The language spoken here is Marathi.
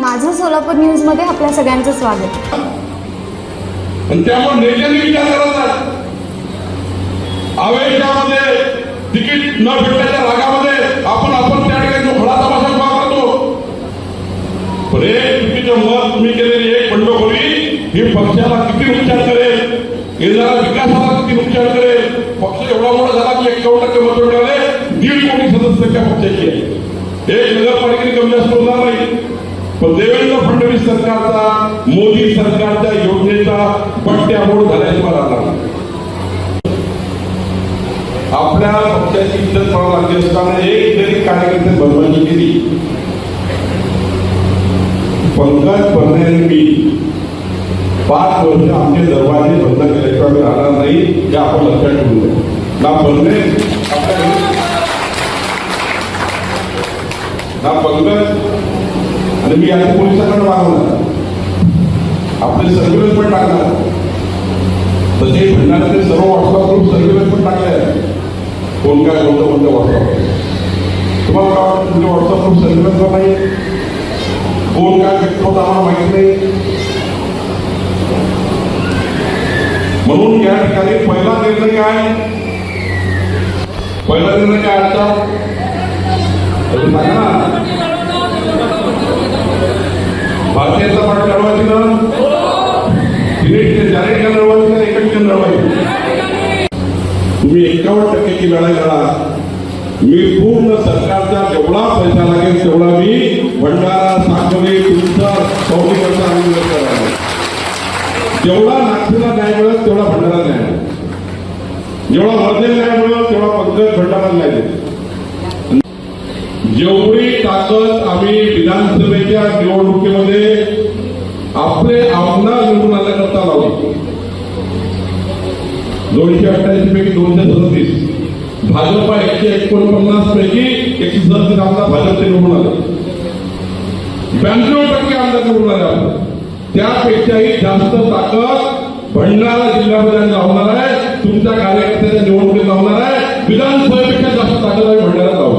माझं सोलापूर न्यूजमध्ये आपल्या सगळ्यांचं स्वागत. त्यामुळे नेत्यांनी विचार करायचा आवेशामध्ये तिकीट न भेटल्याच्या रागामध्ये आपण आपण त्या ठिकाणी जो खडा तमाशा उभा करतो पण एक चुकीचं मत तुम्ही केलेली एक बंडखोरी ही पक्षाला किती नुकसान करेल? येणाऱ्या विकासाला किती नुकसान करेल? पक्ष एवढा मोठा झाला की एकावन्न टक्के मत मिळाले दीड कोटी सदस्य त्या पक्षाची आहे. एक नगरपालिकेने कमी जास्त होणार नाही. पण देवेंद्र फडणवीस सरकारचा मोदी सरकारच्या योजनेचा पट्ट्यामोड झाल्याची मला लागला आपल्या पक्षाची इज्जत पडावं लागली. असताना एक जरी कार्यकर्ते बनवायची केली पंकज भरणे मी पाच वर्ष आमचे दरवाजे बंद केल्याशिवाय राहणार नाही हे आपण लक्षात ठेवून द्या. ना भरणे ना पंकज आणि मी आता पोलिसांकडे मागवणार आपले सर्व्हिलन्स पण टाकणार तसे भंडाऱ्याचे सर्व व्हॉट्सअप ग्रुप सर्व्हिलन्स पण टाकले कोण काय कोणतं कोणतं व्हॉट्सअप तुम्हाला काय वाटतं तुमचे व्हॉट्सअप ग्रुप सर्व्हिलन्सवर नाही कोण काय व्यक्त होता आम्हाला माहीत नाही. म्हणून या ठिकाणी पहिला निर्णय काय? पहिला निर्णय काय आजचा? सांगा ना. भारतीय जनता पार्टी लढवायची ना? तिने जाहीर केंद्र लढवायची ना एकच केंद्र लढवायची तुम्ही एकावन्न टक्क्याची लढाई लढा. मी पूर्ण सरकारचा जेवढा पैसा लागेल तेवढा मी भंडारा साखरे तुमचा सौदीकरता आम्ही करणार. जेवढा नागपूरला न्याय मिळत तेवढा भंडारा न्याय मिळत जेवढा वर्धेला न्याय मिळत तेवढा पंकज भंडारा न्याय देईल जेवढी ताकद आम्ही विधानसभेच्या निवडणुकीमध्ये आपले आमदार निवडून आल्याकरता लावली. दोनशे अठ्ठावीस पैकी दोनशे सदतीस. भाजपा एकशे एकोणपन्नास पैकी एकशे सदतीस आमदार भाजपचे निवडून आले. ब्याण्णव टक्के आमदार निवडून आले आपण. त्यापेक्षाही जास्त ताकद भंडारा जिल्ह्यामध्ये आम्ही लावणार आहे. तुमच्या कार्यकर्त्याच्या निवडणुकीत लावणार आहे विधानसभेपेक्षा जास्त ताकद आम्ही भंडारा लावू